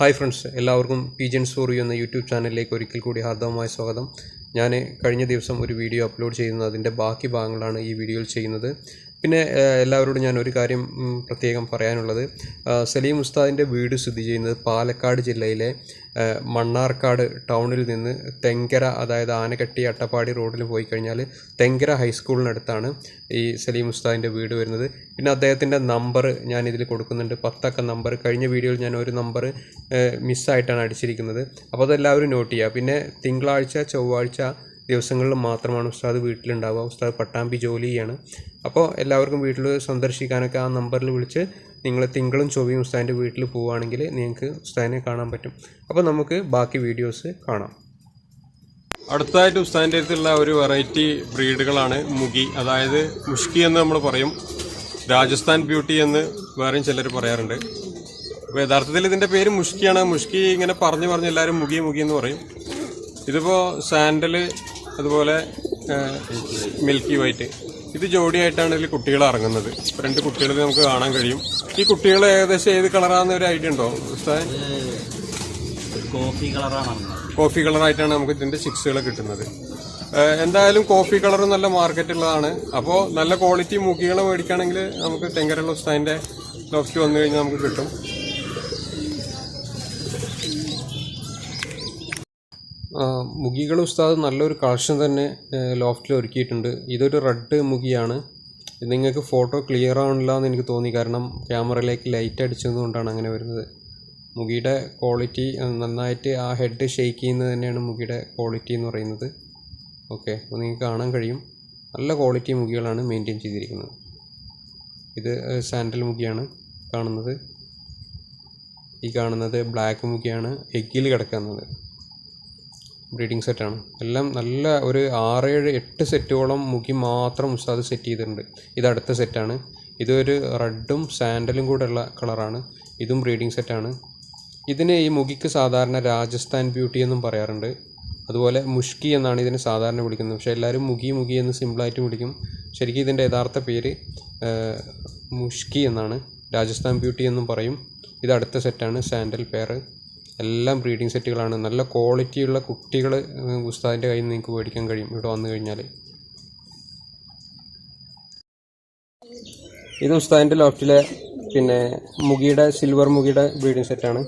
Hi friends എല്ലാവർക്കും P four sorry എന്ന YouTube ചാനലിലേക്ക് ഒരിക്കൽ കൂടി ഹാർദവമായ സ്വാഗതം. ഞാൻ കഴിഞ്ഞ ദിവസം ഒരു വീഡിയോ അപ്ലോഡ് ചെയ്യുന്നത് അതിന്റെ ബാക്കി ഭാഗങ്ങളാണ് ഈ വീഡിയോയിൽ ചെയ്യുന്നത്. പിന്നെ എല്ലാവരോടും ഞാൻ ഒരു കാര്യം പ്രത്യേകം പറയാനുള്ളത്. സലീം ഉസ്താദിന്റെ വീട് സ്ഥിതി ചെയ്യുന്നത് പാലക്കാട് ജില്ലയിലെ മണ്ണാർക്കാട് ടൗണിൽ നിന്ന് തെങ്കര അതായത് ആനക്കട്ടി അട്ടപ്പാടി റോഡിൽ പോയി കഴിഞ്ഞാൽ തെങ്കര ഹൈസ്കൂളിനടുത്താണ് ഈ സലീം ഉസ്താദിന്റെ വീട് വരുന്നത്. പിന്നെ അദ്ദേഹത്തിന്റെ നമ്പർ ഞാൻ ഇതിൽ കൊടുക്കുന്നുണ്ട്. പത്തക്ക നമ്പർ. കഴിഞ്ഞ വീഡിയോയിൽ ഞാൻ ഒരു നമ്പർ മിസ്സായിട്ടാണ് അടിച്ചിരിക്കുന്നത്. അപ്പോൾ അതെല്ലാവരും നോട്ട് ചെയ്യുക പിന്നെ തിങ്കളാഴ്ച ചൊവ്വാഴ്ച ദിവസങ്ങളിൽ മാത്രമാണ് ഉസ്താദ് വീട്ടിലുണ്ടാവുക. ഉസ്താദ് പട്ടാമ്പി ജോലി ചെയ്യാണ്. അപ്പോൾ എല്ലാവർക്കും വീട്ടിൽ സന്ദർശിക്കാനൊക്കെ ആ നമ്പറിൽ വിളിച്ച് നിങ്ങൾ തിങ്കളും ചൊവ്വയും ഉസ്താദിന്റെ വീട്ടിൽ പോവുകയാണെങ്കിൽ നിങ്ങൾക്ക് ഉസ്താദിനെ കാണാൻ പറ്റും. അപ്പോൾ നമുക്ക് ബാക്കി വീഡിയോസ് കാണാം. അടുത്തായിട്ട് ഉസ്താദിന്റെ അടുത്തുള്ള ഒരു വെറൈറ്റി ബ്രീഡുകളാണ് മുഗി. അതായത് മുഷ്കി എന്ന് നമ്മൾ പറയും. രാജസ്ഥാൻ ബ്യൂട്ടി എന്ന് വേറെയും ചിലർ പറയാറുണ്ട്. അപ്പോൾ യഥാർത്ഥത്തിൽ ഇതിന്റെ പേര് മുഷ്കിയാണ്. മുഷ്കി ഇങ്ങനെ പറഞ്ഞു പറഞ്ഞ് എല്ലാവരും മുഗി മുഗി എന്ന് പറയും. ഇതിപ്പോൾ സാൻഡൽ അതുപോലെ മിൽക്കി വൈറ്റ് ഇത് ജോഡിയായിട്ടാണ് ഇതിൽ കുട്ടികൾ ഇറങ്ങുന്നത്. രണ്ട് കുട്ടികളെ നമുക്ക് കാണാൻ കഴിയും. ഈ കുട്ടികൾ ഏകദേശം ഏത് കളറാണെന്ന് ഒരു ഐഡിയ ഉണ്ടോ കോഫി കളറാണ് കോഫി കളറായിട്ടാണ് നമുക്ക് ഇതിന്റെ സിക്സുകൾ കിട്ടുന്നത്. എന്തായാലും കോഫി കളർ നല്ല മാർക്കറ്റ് ഉള്ളതാണ് അപ്പോൾ നല്ല ക്വാളിറ്റി മൂക്കികൾ മേടിക്കുകയാണെങ്കിൽ നമുക്ക് തെങ്കരള്ള ഉസ്താദിന്റെ ലോഫ്റ്റ് വന്നു കഴിഞ്ഞാൽ നമുക്ക് കിട്ടും. മുഗികൾ ഉസ്താദ് നല്ലൊരു കളക്ഷൻ തന്നെ ലോഫ്റ്റിൽ ഒരുക്കിയിട്ടുണ്ട്. ഇതൊരു റെഡ് മുഖിയാണ് നിങ്ങൾക്ക് ഫോട്ടോ ക്ലിയർ ആവണില്ല എന്ന് എനിക്ക് തോന്നി. കാരണം ക്യാമറയിലേക്ക് ലൈറ്റ് അടിച്ചതുകൊണ്ടാണ് അങ്ങനെ വരുന്നത്. മുഖിയുടെ ക്വാളിറ്റി നന്നായിട്ട് ആ ഹെഡ് ഷെയ്ക്ക് ചെയ്യുന്നത് തന്നെയാണ് മുഖിയുടെ ക്വാളിറ്റി എന്ന് പറയുന്നത്. ഓക്കെ അപ്പോൾ നിങ്ങൾക്ക് കാണാൻ കഴിയും. നല്ല ക്വാളിറ്റി മുഖികളാണ് മെയിന്റെയിൻ ചെയ്തിരിക്കുന്നത്. ഇത് സാൻഡൽ മുഖിയാണ് കാണുന്നത്. ഈ കാണുന്നത് ബ്ലാക്ക് മുഖിയാണ് എഗ്ഗിൽ കിടക്കുന്നത്. ബ്രീഡിംഗ് സെറ്റാണ് എല്ലാം നല്ല ഒരു ആറേഴ് എട്ട് സെറ്റോളം മുഖി മാത്രം ഉസ്താദ് സെറ്റ് ചെയ്തിട്ടുണ്ട്. ഇത് അടുത്ത സെറ്റാണ് ഇതൊരു റെഡും സാൻഡലും കൂടെ ഉള്ള കളറാണ് ഇതും ബ്രീഡിംഗ് സെറ്റാണ് ഇതിന് ഈ മുഖിക്ക് സാധാരണ രാജസ്ഥാൻ ബ്യൂട്ടി എന്നും പറയാറുണ്ട്. അതുപോലെ മുഷ്കി എന്നാണ് ഇതിനെ സാധാരണ വിളിക്കുന്നത്. പക്ഷേ എല്ലാവരും മുഖി മുഖി എന്ന് സിമ്പിളായിട്ട് വിളിക്കും. ശരിക്കും ഇതിന്റെ യഥാർത്ഥ പേര് മുഷ്കി എന്നാണ്. രാജസ്ഥാൻ ബ്യൂട്ടി എന്നും പറയും. ഇത് അടുത്ത സെറ്റാണ് സാൻഡൽ പെയർ എല്ലാം ബ്രീഡിംഗ് സെറ്റുകളാണ് നല്ല ക്വാളിറ്റിയുള്ള കുട്ടികൾ ഉസ്താദിന്റെ കയ്യിൽ നിന്ന് നിങ്ങൾക്ക് മേടിക്കാൻ കഴിയും. ഇവിടെ വന്നു കഴിഞ്ഞാൽ ഇത് ഉസ്താദിന്റെ ലോഫ്റ്റിലെ പിന്നെ മുഗിയുടെ സിൽവർ മുഗിയുടെ ബ്രീഡിംഗ് സെറ്റാണ്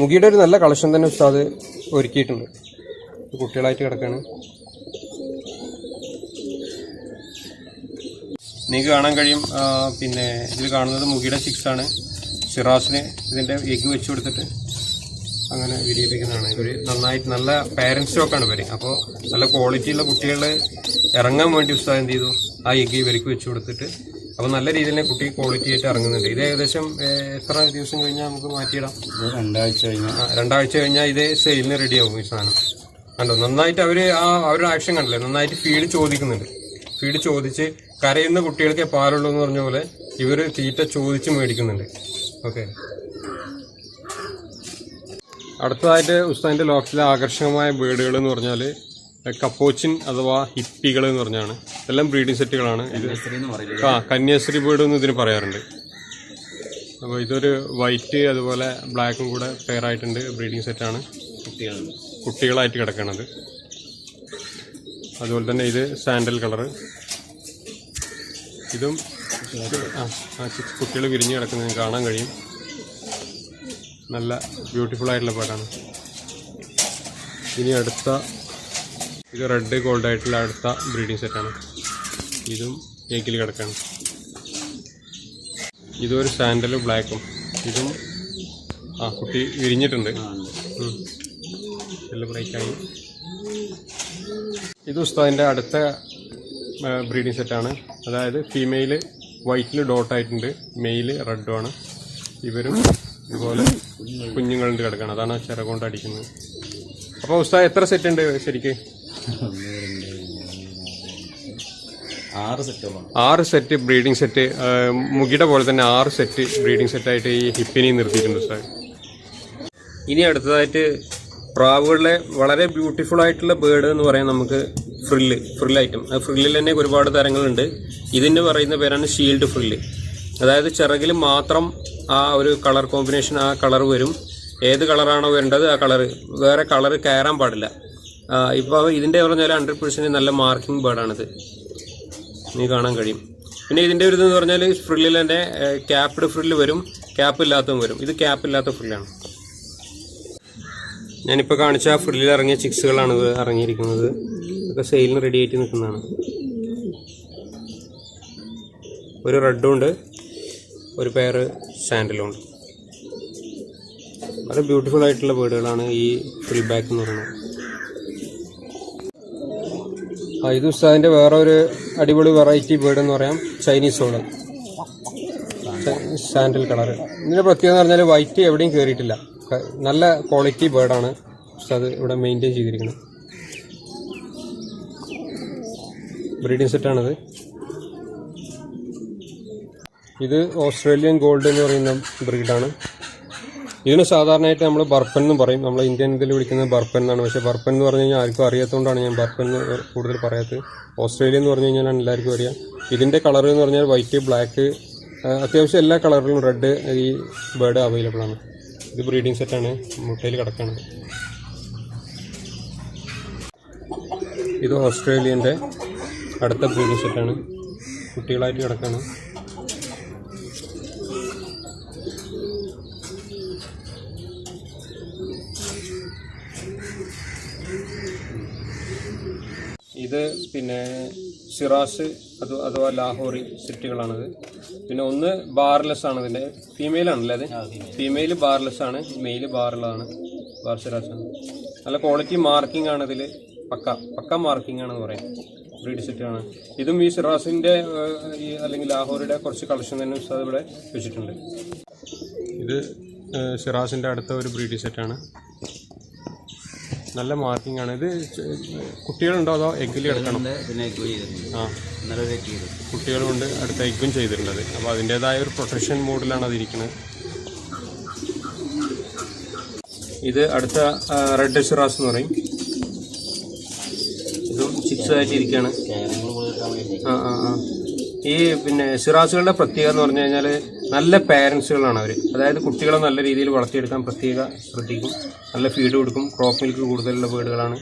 മുഗിയുടെ ഒരു നല്ല കളക്ഷൻ തന്നെ ഉസ്താദ് ഒരുക്കിയിട്ടുണ്ട്. കുട്ടികളായിട്ട് കിടക്കാണ്. നിങ്ങൾക്ക് കാണാൻ കഴിയും പിന്നെ ഇതിൽ കാണുന്നത് മുഗിയുടെ സിക്സ് ആണ്. സിറാസിന് ഇതിന്റെ എഗ് വെച്ച് കൊടുത്തിട്ട്. അങ്ങനെ വിരിയിപ്പിക്കുന്നതാണ്. ഇവർ നന്നായിട്ട് നല്ല പാരൻസ് സ്റ്റോക്കാണ് ഇവർ അപ്പോൾ നല്ല ക്വാളിറ്റിയുള്ള കുട്ടികൾ ഇറങ്ങാൻ വേണ്ടി ഉസ്താദ് എന്ത് ചെയ്തു? ആ എഗ് ഇവർക്ക് വെച്ച് കൊടുത്തിട്ട് അപ്പോൾ നല്ല രീതിയിൽ തന്നെ കുട്ടി ക്വാളിറ്റി ആയിട്ട് ഇറങ്ങുന്നുണ്ട്. ഇത് ഏകദേശം എത്ര ദിവസം കഴിഞ്ഞാൽ നമുക്ക് മാറ്റിയിടാം? രണ്ടാഴ്ച കഴിഞ്ഞാൽ രണ്ടാഴ്ച കഴിഞ്ഞാൽ ഇത് സെയിലിന് റെഡി ആവും ഈ സാധനം. കണ്ടോ? നന്നായിട്ട് അവർ ആ അവരുടെ ആക്ഷൻ കണ്ടില്ലേ? നന്നായിട്ട് ഫീഡ് ചോദിക്കുന്നുണ്ട്. ഫീഡ് ചോദിച്ച് കരയുന്ന കുട്ടികൾക്ക് പാലുള്ളൂ എന്ന് പറഞ്ഞ പോലെ ഇവർ തീറ്റ ചോദിച്ച് മേടിക്കുന്നുണ്ട്. ഓക്കെ അടുത്തതായിട്ട് ഉസ്താദിന്റെ ലോകത്തിലെ ആകർഷകമായ ബേഡുകൾ എന്ന് പറഞ്ഞാൽ കപ്പോച്ചിൻ അഥവാ ഹിപ്പികൾ എന്ന് പറഞ്ഞാണ്. എല്ലാം ബ്രീഡിംഗ് സെറ്റുകളാണ്. ഇത് ആ കന്യാശ്രീ ബേഡ് എന്ന് ഇതിന് പറയാറുണ്ട്. അപ്പോൾ ഇതൊരു വൈറ്റ് അതുപോലെ ബ്ലാക്കും കൂടെ പെയർ ആയിട്ടുണ്ട് ബ്രീഡിംഗ് സെറ്റാണ്. കുട്ടികളായിട്ട് കിടക്കണത്. അതുപോലെ തന്നെ ഇത് സാൻഡൽ കളറ് ഇതും ആ കുട്ടികൾ വിരിഞ്ഞ് കിടക്കുന്നത് കാണാൻ കഴിയും. നല്ല ബ്യൂട്ടിഫുൾ ആയിട്ടുള്ള പാട്ടാണ് ഇനി അടുത്ത ഇത് റെഡ് ഗോൾഡ് ആയിട്ടുള്ള അടുത്ത ബ്രീഡിംഗ് സെറ്റാണ് ഇതും ഏക്കിൽ കിടക്കാണ്. ഇതൊരു സാൻഡലും ബ്ലാക്കും ഇതും ആ കുട്ടി വിരിഞ്ഞിട്ടുണ്ട്. നല്ല ബ്രേക്കായി ഇത് ഉസ്താദിന്റെ അടുത്ത ബ്രീഡിംഗ് സെറ്റാണ് അതായത് ഫീമെയിൽ വൈറ്റിൽ ഡോട്ടായിട്ടുണ്ട് മെയിൽ റെഡുമാണ് ഇവരും ഇതുപോലെ കുഞ്ഞുങ്ങളുണ്ട് കിടക്കണം അതാണ് ചിറകൊണ്ട് അടിക്കുന്നത്. അപ്പോൾ ഉസ്താ എത്ര സെറ്റ് ഉണ്ട് ശരിക്ക്? ആറ് സെറ്റ് ബ്രീഡിംഗ് സെറ്റ് മുകിയുടെ പോലെ തന്നെ ആറ് സെറ്റ് ബ്രീഡിംഗ് സെറ്റായിട്ട് ഈ ഹിപ്പിനി നിർത്തിയിട്ടുണ്ട് ഉസ്താ ഇനി അടുത്തതായിട്ട് പ്രാവുകളിലെ വളരെ ബ്യൂട്ടിഫുൾ ആയിട്ടുള്ള ബേർഡ് എന്ന് പറയാൻ നമുക്ക് ഫ്രില്ല് ഫ്രില്ല് ഐറ്റം ഫ്രില്ലിൽ തന്നെ ഒരുപാട് തരങ്ങളുണ്ട്. ഇതിന് പറയുന്ന പേരാണ് ഷീൽഡ് ഫ്രില്ല് അതായത് ചിറകിൽ മാത്രം ആ ഒരു കളർ കോമ്പിനേഷൻ ആ കളർ വരും. ഏത് കളറാണോ വരേണ്ടത് ആ കളറ് വേറെ കളർ കയറാൻ പാടില്ല. ഇപ്പോൾ ഇതിന്റെ പറഞ്ഞാൽ ഹൺഡ്രഡ് പെർസെന്റ് നല്ല മാർക്കിംഗ് ബേർഡാണിത് നീ കാണാൻ കഴിയും. പിന്നെ ഇതിന്റെ ഒരു ഇതെന്ന് പറഞ്ഞാൽ ഫ്രില്ലിൽ തന്നെ ക്യാപ്ഡ് ഫ്രില്ല് വരും. ക്യാപ്പ് ഇല്ലാത്തതും വരും. ഇത് ക്യാപ്പ് ഇല്ലാത്ത ഫ്രില്ലാണ് ഞാനിപ്പോൾ കാണിച്ച ആ ഫ്രില്ലിൽ ഇറങ്ങിയ ചിക്സുകളാണ് ഇറങ്ങിയിരിക്കുന്നത്. ഇതൊക്കെ സെയിലിന് റെഡി ആയിട്ട് നിൽക്കുന്നതാണ്. ഒരു റെഡും ഉണ്ട്. ഒരു പെയർ സാൻഡലും ഉണ്ട് വളരെ ബ്യൂട്ടിഫുൾ ആയിട്ടുള്ള വീടുകളാണ് ഈ ഫുൾ ബാക്ക് എന്ന് പറയുന്നത്. ഇത് ഉസ്താദിന്റെ വേറെ ഒരു അടിപൊളി വെറൈറ്റി ബേർഡ് എന്ന് പറയാം ചൈനീസ് ഹോൾ സാൻഡൽ കളർ ഇതിന്റെ പ്രത്യേകത എന്ന് പറഞ്ഞാൽ വൈറ്റ് എവിടെയും കയറിയിട്ടില്ല നല്ല ക്വാളിറ്റി ബേഡാണ് ഉസ്താദ് ഇവിടെ മെയിന്റെയിൻ ചെയ്തിരിക്കുന്നത്. ബ്രീഡിംഗ് സെറ്റാണിത് ഇത് ഓസ്ട്രേലിയൻ ഗോൾഡ് എന്ന് പറയുന്ന ബ്രീഡാണ്. ഇതിന് സാധാരണയായിട്ട് നമ്മൾ ബർപ്പൻ എന്ന് പറയും. നമ്മൾ ഇന്ത്യൻ ഇതിൽ വിളിക്കുന്നത് ബർപ്പൻ എന്നാണ്. പക്ഷേ ബർപ്പൻ എന്ന് പറഞ്ഞു കഴിഞ്ഞാൽ ആർക്കും അറിയാത്തതുകൊണ്ടാണ് ഞാൻ ബർപ്പൻ എന്ന് കൂടുതൽ പറയാത്തത്. ഓസ്ട്രേലിയ എന്ന് പറഞ്ഞു കഴിഞ്ഞാൽ എല്ലാവർക്കും അറിയാം. ഇതിന്റെ കളർ എന്ന് പറഞ്ഞാൽ വൈറ്റ് ബ്ലാക്ക് അത്യാവശ്യം എല്ലാ കളറിലും റെഡ് ഈ ബേർഡ് അവൈലബിൾ ആണ്. ഇത് ബ്രീഡിംഗ് സെറ്റാണ് മുട്ടയിൽ കിടക്കാണ്. ഇത് ഓസ്ട്രേലിയന്റെ അടുത്ത ബ്രീഡിംഗ് സെറ്റാണ് കുട്ടികളായിട്ട് കിടക്കാണ്. ഇത് പിന്നെ സിറാസ് അത് അഥവാ ലാഹോറി സിറ്റികളാണത്. പിന്നെ ഒന്ന് ബാർലെസ് ആണ് ഇതിന്റെ. ഫീമെയിൽ ആണല്ലേ അത്? ഫീമെയിൽ ബാർലെസ് ആണ്. മെയിൽ ബാർലാണ് ബാർ സിറാസ് ആണ്. നല്ല ക്വാളിറ്റി മാർക്കിംഗ് ആണ് ഇതിൽ പക്ക. പക്ക മാർക്കിംഗ് ആണെന്ന് പറയാം. ബ്രീഡ് സെറ്റ് ആണ് ഇതും ഈ സിറാസിന്റെ ഈ അല്ലെങ്കിൽ ലാഹോറിയുടെ കുറച്ച് കളക്ഷൻ തന്നെ ഉസ്താദ് ഇവിടെ വെച്ചിട്ടുണ്ട്. ഇത് സിറാസിന്റെ അടുത്ത ഒരു ബ്രീഡ് സെറ്റാണ് നല്ല മാർക്കിംഗ് ആണ്. ഇത് കുട്ടികളുണ്ടോ അതോ എഗ്ഗിൽ കിടക്കണം ചെയ്തിട്ടുണ്ട്. ആ. കുട്ടികളുണ്ട് അടുത്ത എഗ്ഗും ചെയ്തിട്ടുള്ളത് അപ്പോൾ അതിന്റെതായ ഒരു പ്രൊട്ടക്ഷൻ മോഡിലാണ് അതിരിക്കുന്നത് ഇത് അടുത്ത റെഡ് ഷിറാസ് എന്ന് പറയും. ഇതും ചിപ്സ് ആയിട്ട് ഇരിക്കുകയാണ് ആ ആ ആ. ഈ പിന്നെ സിറാസുകളുടെ പ്രത്യേകത എന്ന് പറഞ്ഞു കഴിഞ്ഞാൽ നല്ല പാരൻസുകളാണ് അവർ അതായത് കുട്ടികളെ നല്ല രീതിയിൽ വളർത്തിയെടുക്കാൻ പ്രത്യേക ശ്രദ്ധിക്കും. നല്ല ഫീഡ് കൊടുക്കും. ക്രോപ്പ് മിൽക്ക് കൂടുതലുള്ള വീടുകളാണ്.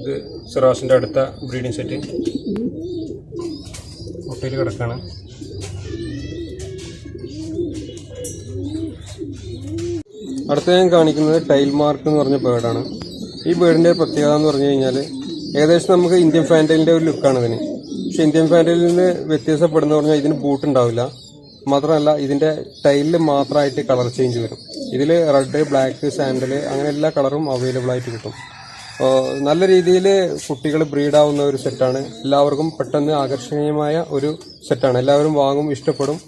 ഇത് സിറാസിന്റെ അടുത്ത ബ്രീഡിംഗ് സെറ്റ് മുട്ടയിൽ കിടക്കാണ്. അടുത്ത ഞാൻ കാണിക്കുന്നത് ടൈൽ മാർക്ക് എന്ന് പറഞ്ഞ ബേർഡാണ് ഈ ബേർഡിന്റെ പ്രത്യേകത എന്ന് പറഞ്ഞു കഴിഞ്ഞാൽ ഏകദേശം നമുക്ക് ഇന്ത്യൻ ഫാന്റൈലിന്റെ ഒരു ലുക്കാണ് ഇതിന്. ഇന്ത്യൻ ഫാന്റൈലിൽ നിന്ന് വ്യത്യാസപ്പെടുന്ന പറഞ്ഞാൽ ഇതിന് ബൂട്ട് ഉണ്ടാവില്ല. മാത്രമല്ല ഇതിന്റെ ടൈലിൽ മാത്രമായിട്ട് കളർ ചേഞ്ച് വരും. ഇതിൽ റെഡ് ബ്ലാക്ക് സാൻഡൽ അങ്ങനെ എല്ലാ കളറും അവൈലബിൾ ആയിട്ട് കിട്ടും. നല്ല രീതിയിൽ കുട്ടികൾ ബ്രീഡാവുന്ന ഒരു സെറ്റാണ് എല്ലാവർക്കും പെട്ടെന്ന് ആകർഷണീയമായ ഒരു സെറ്റാണ് എല്ലാവരും വാങ്ങും ഇഷ്ടപ്പെടും.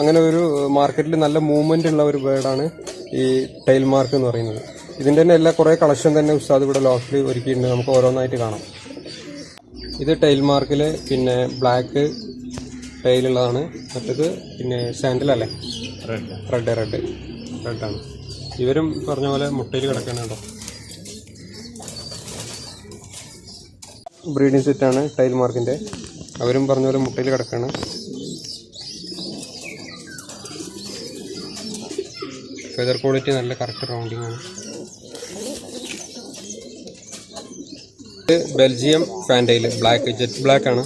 അങ്ങനെ ഒരു മാർക്കറ്റിൽ നല്ല മൂവ്മെന്റ് ഉള്ള ഒരു ബേർഡാണ് ഈ ടൈൽ മാർക്ക് എന്ന് പറയുന്നത്. ഇതിന്റെ തന്നെ എല്ലാ കുറേ കളക്ഷൻ തന്നെ ഉസ്താദ് ഇവിടെ ലോക്കിൽ ഒരുക്കിയിട്ടുണ്ട്. നമുക്ക് ഓരോന്നായിട്ട് കാണാം. ഇത് ടൈൽ മാർക്കിൽ പിന്നെ ബ്ലാക്ക് ടൈലുള്ളതാണ് മറ്റത് പിന്നെ സാൻഡൽ അല്ലേ? റെഡ് റെഡ് റെഡ് റെഡാണ് ഇവരും പറഞ്ഞ പോലെ മുട്ടയിൽ കിടക്കണുണ്ടോ കേട്ടോ ബ്രീഡിംഗ് സെറ്റാണ് ടൈൽ മാർക്കിന്റെ അവരും പറഞ്ഞ പോലെ മുട്ടയിൽ കിടക്കാണ്. ഫെദർ ക്വാളിറ്റി നല്ല കറക്റ്റ് റൗണ്ടിങ് ആണ്. ബെൽജിയം ഫാന്റയിൽ ബ്ലാക്ക് ജെറ്റ് ബ്ലാക്ക് ആണ്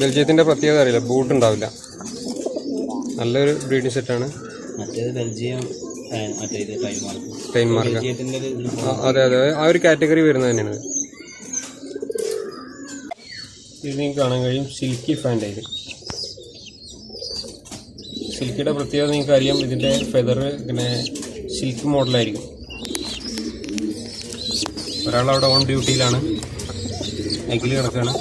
ബെൽജിയത്തിന്റെ പ്രത്യേകത അറിയില്ല. ബൂട്ട് ഉണ്ടാവില്ല. നല്ലൊരു ബ്രീഡിംഗ് സെറ്റാണ്. ടൈൻമാർക്ക് അതെ അതെ. ആ ഒരു കാറ്റഗറി വരുന്നത് തന്നെയാണ്. ഇത് നിങ്ങൾക്ക് കാണാൻ കഴിയും സിൽക്കി ഫാന്റയിൽ സിൽക്കിയുടെ പ്രത്യേകത നിങ്ങൾക്ക് അറിയാം ഇതിന്റെ ഫെദർ പിന്നെ സിൽക്ക് മോഡലായിരിക്കും ഒരാളവിടെ ഓൺ ഡ്യൂട്ടിയിലാണ് എഗ്ഗിൽ കിടക്കുകയാണ്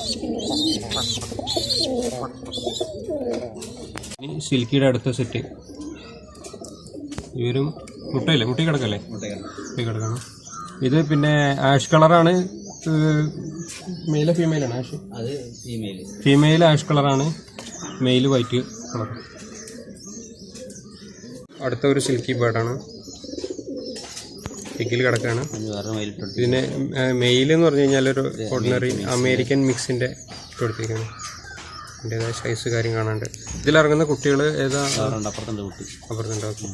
സിൽക്കിയുടെ അടുത്ത സെറ്റ് ഇവരും മുട്ടയില്ലേ? മുട്ടി കിടക്കല്ലേ? മുട്ടി കിടക്കണം. ഇത് പിന്നെ ആഷ് കളറാണ് മെയില ഫീമെയിലാണ് ആഷ് അത് ഫീമെയിൽ ഫീമെയിൽ ആഷ് കളറാണ് മെയിൽ വൈറ്റ് കളർ അടുത്ത ഒരു സിൽക്കി ബേർഡാണ് എഗ്ഗിൽ കിടക്കുകയാണ് പിന്നെ ഇതിന് മെയിൽ എന്ന് പറഞ്ഞു കഴിഞ്ഞാൽ ഒരു ഓർഡിനറി അമേരിക്കൻ മിക്സിന്റെ കൊടുത്തിരിക്കുകയാണ് അതിന്റെതായ സൈസ് കാര്യം കാണാണ്ട് ഇതിലിറങ്ങുന്ന കുട്ടികൾ ഏതാ? അപ്പുറത്തുണ്ട് കുട്ടി. അപ്പുറത്തുണ്ടാക്കും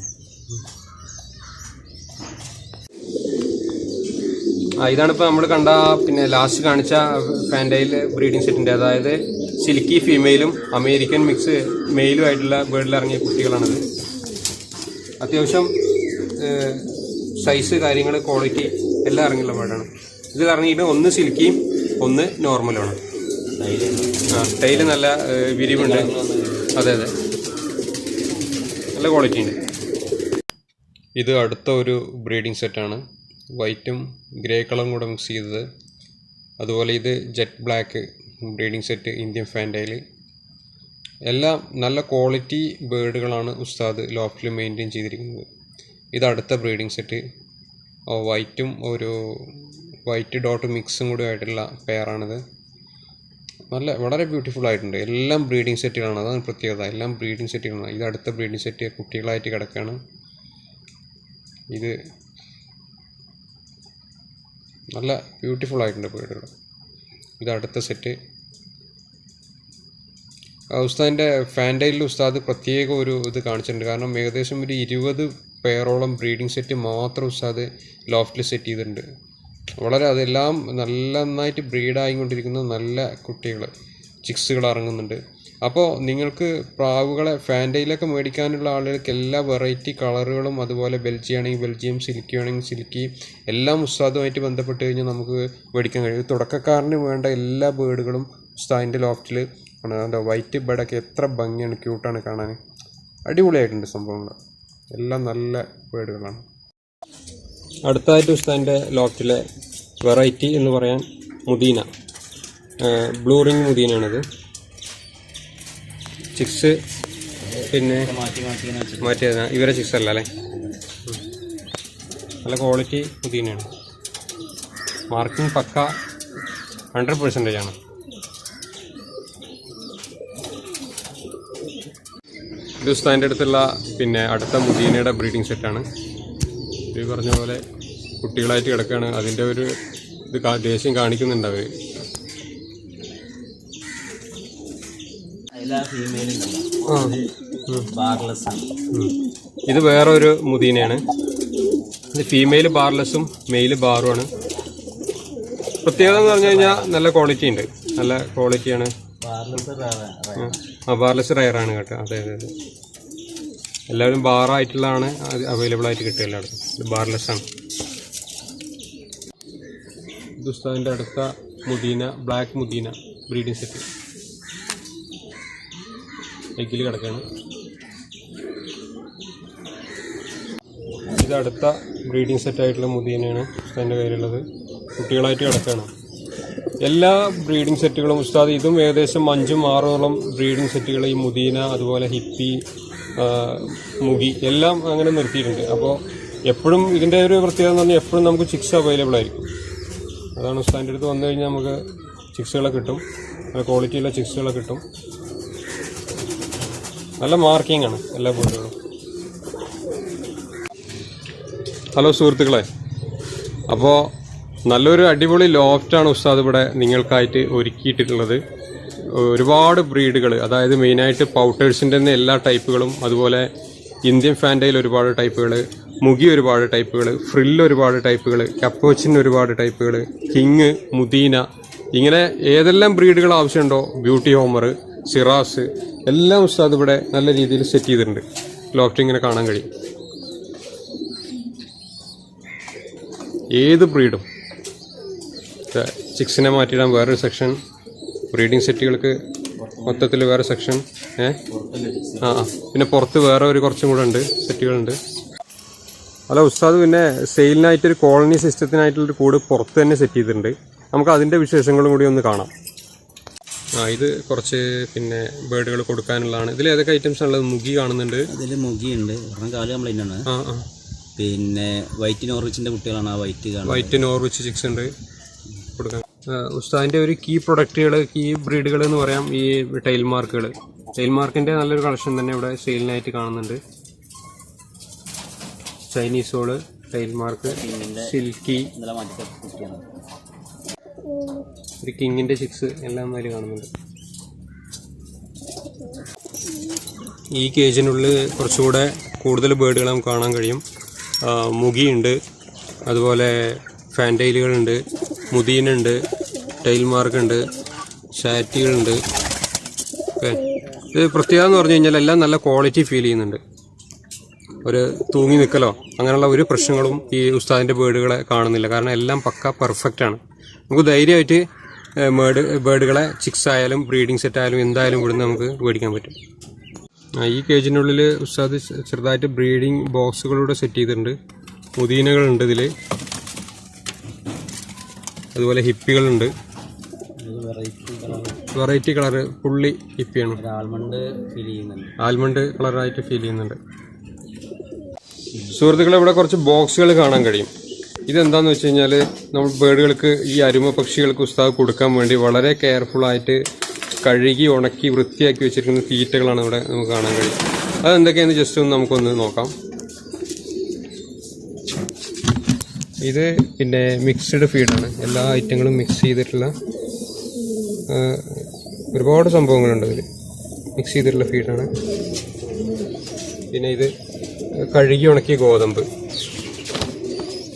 ആ ഇതാണ് ഇപ്പോൾ നമ്മൾ കണ്ട പിന്നെ ലാസ്റ്റ് കാണിച്ച ഫാൻഡയിൽ ബ്രീഡിംഗ് സെറ്റിന്റെ അതായത് സിൽക്കി ഫീമെയിലും അമേരിക്കൻ മിക്സ് മെയിലും ആയിട്ടുള്ള കുട്ടികളാണത് കുട്ടികളാണിത്. അത്യാവശ്യം സൈസ് കാര്യങ്ങൾ ക്വാളിറ്റി എല്ലാം ഇറങ്ങിയുള്ള പാടാണ്. ഇതിൽ ഇറങ്ങിയിട്ട് ഒന്ന് സിൽക്കിയും ഒന്ന് നോർമലുമാണ് ആ ടൈൽ നല്ല വിരിവുണ്ട്. അതെ അതെ. നല്ല ക്വാളിറ്റി ഉണ്ട്. ഇത് അടുത്ത ഒരു ബ്രീഡിംഗ് സെറ്റാണ് വൈറ്റും ഗ്രേ കളറും കൂടെ മിക്സ് ചെയ്തത്. അതുപോലെ ഇത് jet black breeding set Indian ഫാൻഡയിൽ എല്ലാം നല്ല ക്വാളിറ്റി ബേഡുകളാണ് ഉസ്താദ് ലോഫ്റ്റിൽ മെയിന്റെയിൻ ചെയ്തിരിക്കുന്നത്. ഇത് അടുത്ത ബ്രീഡിംഗ് സെറ്റ്. വൈറ്റും ഒരു വൈറ്റ് ഡോട്ട് മിക്സും കൂടി ആയിട്ടുള്ള പെയറാണിത് നല്ല വളരെ ബ്യൂട്ടിഫുൾ ആയിട്ടുണ്ട്. എല്ലാം ബ്രീഡിംഗ് സെറ്റുകളാണ് അതാണ് പ്രത്യേകത. എല്ലാം ബ്രീഡിംഗ് സെറ്റുകളാണ് ഇത് അടുത്ത ബ്രീഡിംഗ് സെറ്റ് കുട്ടികളായിട്ട് കിടക്കുകയാണ് ഇത് നല്ല ബ്യൂട്ടിഫുൾ ആയിട്ടുണ്ട് ബ്രീഡുകൾ ഇത് അടുത്ത സെറ്റ്. ഉസ്താദിന്റെ ഫാൻഡൈലിൽ ഉസ്താദ് പ്രത്യേക ഒരു ഇത് കാണിച്ചിട്ടുണ്ട്. കാരണം ഏകദേശം ഒരു ഇരുപത് പേരോളം ബ്രീഡിംഗ് സെറ്റ് മാത്രം ഉസ്താദ് ലോഫ്റ്റിൽ സെറ്റ് ചെയ്തിട്ടുണ്ട്. വളരെ അതെല്ലാം നല്ല നന്നായിട്ട് ബ്രീഡായിക്കൊണ്ടിരിക്കുന്ന നല്ല കുട്ടികൾ ചിക്സുകൾ ഇറങ്ങുന്നുണ്ട് അപ്പോൾ നിങ്ങൾക്ക് പ്രാവുകളെ ഫാൻഡയിലൊക്കെ മേടിക്കാനുള്ള ആളുകൾക്ക് എല്ലാ വെറൈറ്റി കളറുകളും അതുപോലെ ബെൽജിയം ആണെങ്കിൽ ബെൽജിയം സിൽക്കി ആണെങ്കിൽ സിൽക്കി എല്ലാം ഉസ്താദുമായിട്ട് ബന്ധപ്പെട്ട് കഴിഞ്ഞാൽ നമുക്ക് മേടിക്കാൻ കഴിയും. തുടക്കക്കാരന് വേണ്ട എല്ലാ ബേഡുകളും ഉസ്താദിന്റെ ലോഫ്റ്റിൽ ആണ്. വൈറ്റ് ബേഡൊക്കെ എത്ര ഭംഗിയാണ് ക്യൂട്ടാണ് കാണാൻ അടിപൊളിയായിട്ടുണ്ട് സംഭവങ്ങൾ എല്ലാം നല്ല ബേർഡുകളാണ് അടുത്തതായിട്ട് ഉസ്താദിന്റെ ലോക്കിലെ വെറൈറ്റി എന്ന് പറയാൻ മുദീന. ബ്ലൂ റിങ് മുദീനയാണിത്. ചിക്സ് പിന്നെ മാറ്റി ഇവരെ ചിക്സ് അല്ല അല്ലേ. നല്ല ക്വാളിറ്റി മുദീനയാണ്. മാർക്കിംഗ് പക്ക ഹൺഡ്രഡ് പെർസെന്റേജ് ആണ്. ഇത് ഉസ്താന്റെ അടുത്തുള്ള പിന്നെ അടുത്ത മുദീനയുടെ ബ്രീഡിംഗ് സെറ്റാണ് ഈ പറഞ്ഞ പോലെ കുട്ടികളായിട്ട് കിടക്കുകയാണ് അതിന്റെ ഒരു ഇത് ദേഷ്യം കാണിക്കുന്നുണ്ട് അവർ. ഇത് വേറെ ഒരു മുദീനയാണ്. ഇത് ഫീമെയിൽ ബാർലെസ്സും മെയിൽ ബാറുമാണ് പ്രത്യേകത എന്ന് പറഞ്ഞു കഴിഞ്ഞാൽ നല്ല ക്വാളിറ്റി ഉണ്ട്. നല്ല ക്വാളിറ്റിയാണ് ആ ബാർലെസ് റയറാണ് കേട്ടോ. അതെ അതെ അതെ. എല്ലാവരും ബാറായിട്ടുള്ളതാണ് അവൈലബിൾ ആയിട്ട് കിട്ടുക എല്ലായിടത്തും. ഇത് ബാർലെസ് ആണ്. ദുസ്താവിന്റെ അടുത്ത Modena black Modena breeding set എഗ്ഗിൽ കിടക്കുകയാണ് ഇത് അടുത്ത ബ്രീഡിംഗ് സെറ്റ് ആയിട്ടുള്ള മുദീനയാണ് ഉസ്താദിന്റെ കയ്യിലുള്ളത്. കുട്ടികളായിട്ട് കിടക്കുകയാണ് എല്ലാ ബ്രീഡിംഗ് സെറ്റുകളും ഉസ്താദ് ഇതും ഏകദേശം അഞ്ചും ആറോളം ബ്രീഡിംഗ് സെറ്റുകൾ ഈ മുദീന അതുപോലെ ഹിപ്പി മുഗി എല്ലാം അങ്ങനെ നിർത്തിയിട്ടുണ്ട്. അപ്പോൾ എപ്പോഴും ഇതിന്റെ ഒരു പ്രത്യേകത എന്ന് പറഞ്ഞാൽ എപ്പോഴും നമുക്ക് ചിക്സ് അവൈലബിൾ ആയിരിക്കും. അതാണ് ഉസ്താദിന്റെ അടുത്ത് വന്നു കഴിഞ്ഞാൽ നമുക്ക് ചിക്സുകളെ കിട്ടും. നല്ല ക്വാളിറ്റിയുള്ള ചിക്സുകളെ കിട്ടും. നല്ല മാർക്കിംഗ് ആണ് എല്ലാ ബോർഡുകളും ഹലോ സുഹൃത്തുക്കളെ അപ്പോൾ നല്ലൊരു അടിപൊളി ലോഫ്റ്റാണ് ഉസ്താദ് ഇവിടെ നിങ്ങൾക്കായിട്ട് ഒരുക്കിയിട്ടുള്ളത് ഒരുപാട് ബ്രീഡുകൾ അതായത് മെയിനായിട്ട് പൗട്ടേഴ്സിന്റെ തന്നെ എല്ലാ ടൈപ്പുകളും അതുപോലെ ഇന്ത്യൻ ഫാൻഡയിൽ ഒരുപാട് ടൈപ്പുകൾ മുഗി ഒരുപാട് ടൈപ്പുകൾ ഫ്രില്ല് ഒരുപാട് ടൈപ്പുകൾ കപ്പോച്ചിൻ ഒരുപാട് ടൈപ്പുകൾ കിങ് മുദീന ഇങ്ങനെ ഏതെല്ലാം ബ്രീഡുകൾ ആവശ്യമുണ്ടോ ബ്യൂട്ടി ഹോമർ സിറാസ് എല്ലാം ഉസ്താദ് ഇവിടെ നല്ല രീതിയിൽ സെറ്റ് ചെയ്തിട്ടുണ്ട്. ലോഫ്റ്റ് ഇങ്ങനെ കാണാൻ കഴിയും. ഏത് ബ്രീഡും ചിക്സിനെ മാറ്റിയിടാൻ വേറൊരു സെക്ഷൻ ബ്രീഡിംഗ് സെറ്റുകൾക്ക് മൊത്തത്തിൽ വേറെ സെക്ഷൻ ഏ? ആ പിന്നെ പുറത്ത് വേറെ ഒരു കുറച്ചും കൂടെ ഉണ്ട് സെറ്റുകളുണ്ട് അല്ല ഉസ്താദ് പിന്നെ സെയിലിനായിട്ടൊരു കോളനി സിസ്റ്റത്തിനായിട്ടുള്ളൊരു കൂട് പുറത്ത് തന്നെ സെറ്റ് ചെയ്തിട്ടുണ്ട്. നമുക്ക് അതിന്റെ വിശേഷങ്ങളും കൂടി ഒന്ന് കാണാം. ആ ഇത് കുറച്ച് പിന്നെ ബേർഡുകൾ കൊടുക്കാനുള്ളതാണ്. ഇതിൽ ഏതൊക്കെ ഐറ്റംസ് ഉള്ളത് മുഗി കാണുന്നുണ്ട്. ഇതിൽ മുഗിയുണ്ട് ഉണ്ട് കാൽ കംപ്ലൈന്റ് ആണ് ആ ആ. പിന്നെ വൈറ്റ് നോർവിച്ചിന്റെ കുട്ടികളാണ് ആ വൈറ്റ് വൈറ്റ് നോർവിച്ച് ചിക്സ് ഉണ്ട്. ഉസ്താദിന്റെ ഒരു കീ പ്രൊഡക്റ്റുകൾ കീ ബ്രീഡുകൾ എന്ന് പറയാം ഈ ടൈൽ മാർക്കുകൾ ടൈൽ മാർക്കിന്റെ നല്ലൊരു കളക്ഷൻ തന്നെ ഇവിടെ സെയിലിനായിട്ട് കാണുന്നുണ്ട്. Chinese whole tail mark silky ഒരു കിങ്ങിന്റെ ചിക്സ് എല്ലാം അതിൽ കാണുന്നുണ്ട്. ഈ കേജിനുള്ളിൽ കുറച്ചുകൂടെ കൂടുതൽ ബേഡുകൾ നമുക്ക് കാണാൻ കഴിയും. മുഗിയുണ്ട്. അതുപോലെ ഫാന്റൈലുകളുണ്ട് മുതീനുണ്ട് ടൈൽ മാർക്കുണ്ട് ഷാറ്റികളുണ്ട് ഓക്കെ ഇത് പ്രത്യേകത എന്ന് പറഞ്ഞു കഴിഞ്ഞാൽ എല്ലാം നല്ല ക്വാളിറ്റി ഫീൽ ചെയ്യുന്നുണ്ട്. ഒരു തൂങ്ങി നിൽക്കലോ അങ്ങനെയുള്ള ഒരു പ്രശ്നങ്ങളും ഈ ഉസ്താദിന്റെ ബേഡുകളെ കാണുന്നില്ല. കാരണം എല്ലാം പക്ക പെർഫെക്റ്റ് ആണ്. നമുക്ക് ധൈര്യമായിട്ട് മേഡ് ബേഡുകളെ ചിക്സ് ആയാലും ബ്രീഡിംഗ് സെറ്റ് ആയാലും എന്തായാലും ഇവിടുന്ന് നമുക്ക് മേടിക്കാൻ പറ്റും. ഈ കേജിനുള്ളിൽ ഉസ്താദ് ചെറുതായിട്ട് ബ്രീഡിംഗ് ബോക്സുകളൂടെ സെറ്റ് ചെയ്തിട്ടുണ്ട്. പുതീനകളുണ്ട് ഇതിൽ അതുപോലെ ഹിപ്പികളുണ്ട്. വെറൈറ്റി കളർ പുള്ളി ഹിപ്പിയാണ്. ആൽമണ്ട് കളറായിട്ട് ഫീൽ ചെയ്യുന്നുണ്ട്. സുഹൃത്തുക്കളെ ഇവിടെ കുറച്ച് ബോക്സുകൾ കാണാൻ കഴിയും. ഇതെന്താന്ന് വെച്ച് കഴിഞ്ഞാൽ നമ്മൾ ബേഡുകൾക്ക് ഈ അരുമ പക്ഷികൾക്ക് ഉസ്താവ് കൊടുക്കാൻ വേണ്ടി വളരെ കെയർഫുൾ ആയിട്ട് കഴുകി ഉണക്കി വൃത്തിയാക്കി വെച്ചിരിക്കുന്ന തീറ്റകളാണ് ഇവിടെ നമുക്ക് കാണാൻ കഴിയും. അതെന്തൊക്കെയാണെന്ന് ജസ്റ്റ് ഒന്ന് നമുക്കൊന്ന് നോക്കാം. ഇത് പിന്നെ മിക്സ്ഡ് ഫീഡാണ് എല്ലാ ഐറ്റങ്ങളും മിക്സ് ചെയ്തിട്ടുള്ള ഒരുപാട് സംഭവങ്ങളുണ്ട് അതിൽ മിക്സ് ചെയ്തിട്ടുള്ള ഫീഡാണ് പിന്നെ ഇത് കഴുകി ഉണക്കിയ ഗോതമ്പ്.